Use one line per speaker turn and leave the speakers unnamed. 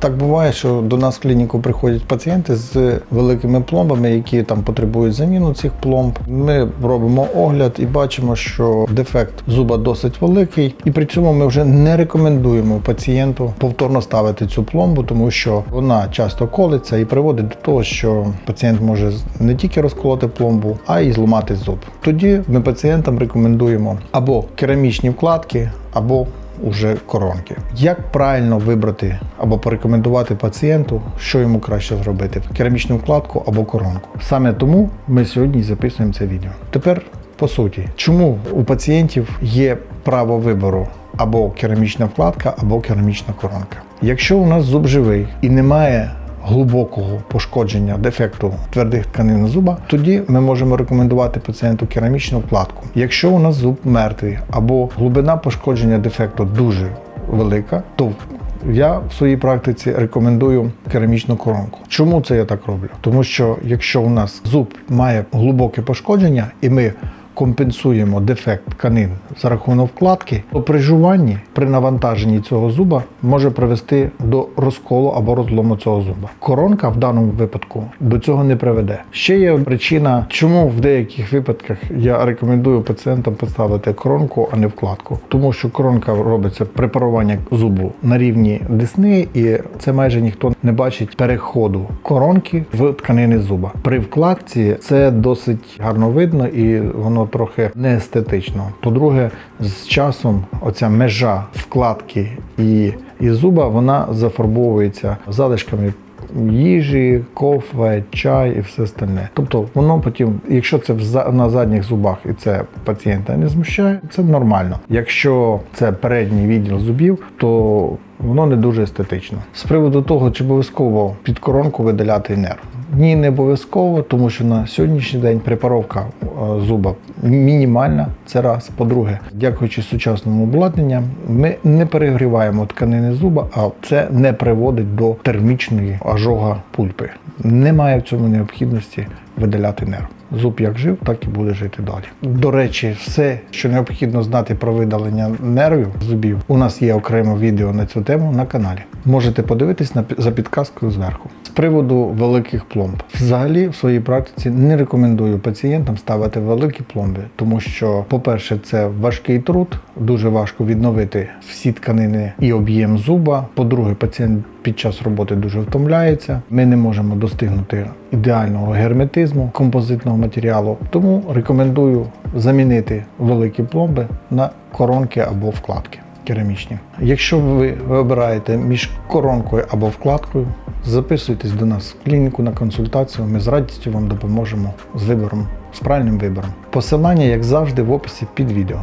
Так буває, що до нас в клініку приходять пацієнти з великими пломбами, які там потребують заміну цих пломб. Ми робимо огляд і бачимо, що дефект зуба досить великий, і при цьому ми вже не рекомендуємо пацієнту повторно ставити цю пломбу, тому що вона часто колиться і приводить до того, що пацієнт може не тільки розколоти пломбу, а й зламати зуб. Тоді ми пацієнтам рекомендуємо або керамічні вкладки, або уже коронки. Як правильно вибрати або порекомендувати пацієнту, що йому краще зробити: керамічну вкладку або коронку? Саме тому ми сьогодні записуємо це відео. Тепер по суті, чому у пацієнтів є право вибору або керамічна вкладка, або керамічна коронка? Якщо у нас зуб живий і немає глибокого пошкодження дефекту твердих тканин зуба, тоді ми можемо рекомендувати пацієнту керамічну вкладку. Якщо у нас зуб мертвий або глибина пошкодження дефекту дуже велика, то я в своїй практиці рекомендую керамічну коронку. Чому це я так роблю? Тому що якщо у нас зуб має глибоке пошкодження і ми компенсуємо дефект тканин за рахунок вкладки, то при жуванні, при навантаженні цього зуба може привести до розколу або розлому цього зуба. Коронка в даному випадку до цього не приведе. Ще є причина, чому в деяких випадках я рекомендую пацієнтам поставити коронку, а не вкладку. Тому що коронка робиться препарування зубу на рівні десни, і це майже ніхто не бачить переходу коронки в тканини зуба. При вкладці це досить гарно видно і воно трохи неестетично. По-друге, з часом оця межа вкладки і, і зуба вона зафарбовується залишками. Їжі, кофе, чай і все остальне. Тобто воно потім, якщо це на задніх зубах і це пацієнта не змущає, це нормально. Якщо це передній відділ зубів, то воно не дуже естетично. З приводу того, чи обов'язково під коронку видаляти нерв. Ні, не обов'язково, тому що на сьогоднішній день препаровка е, зуба мінімальна. Це раз. По-друге, дякуючи сучасному обладнанню, ми не перегріваємо тканини зуба, а це не приводить до термічної ожога пульпи. Немає в цьому необхідності видаляти нерв. Зуб як жив, так і буде жити далі. До речі, все, що необхідно знати про видалення нервів зубів, у нас є окреме відео на цю тему на каналі. Можете подивитись на за підказкою зверху. З приводу великих пломб, взагалі в своїй практиці не рекомендую пацієнтам ставити великі пломби, тому що, по-перше, це важкий труд, дуже важко відновити всі тканини і об'єм зуба. По-друге, пацієнт під час роботи дуже втомляється. Ми не можемо достигнути ідеального герметизму композитного матеріалу. Тому рекомендую замінити великі пломби на коронки або вкладки керамічні. Якщо ви вибираєте між коронкою або вкладкою, записуйтесь до нас в клініку на консультацію. Ми з радістю вам допоможемо з вибором, з правильним вибором. Посилання, як завжди, в описі під відео.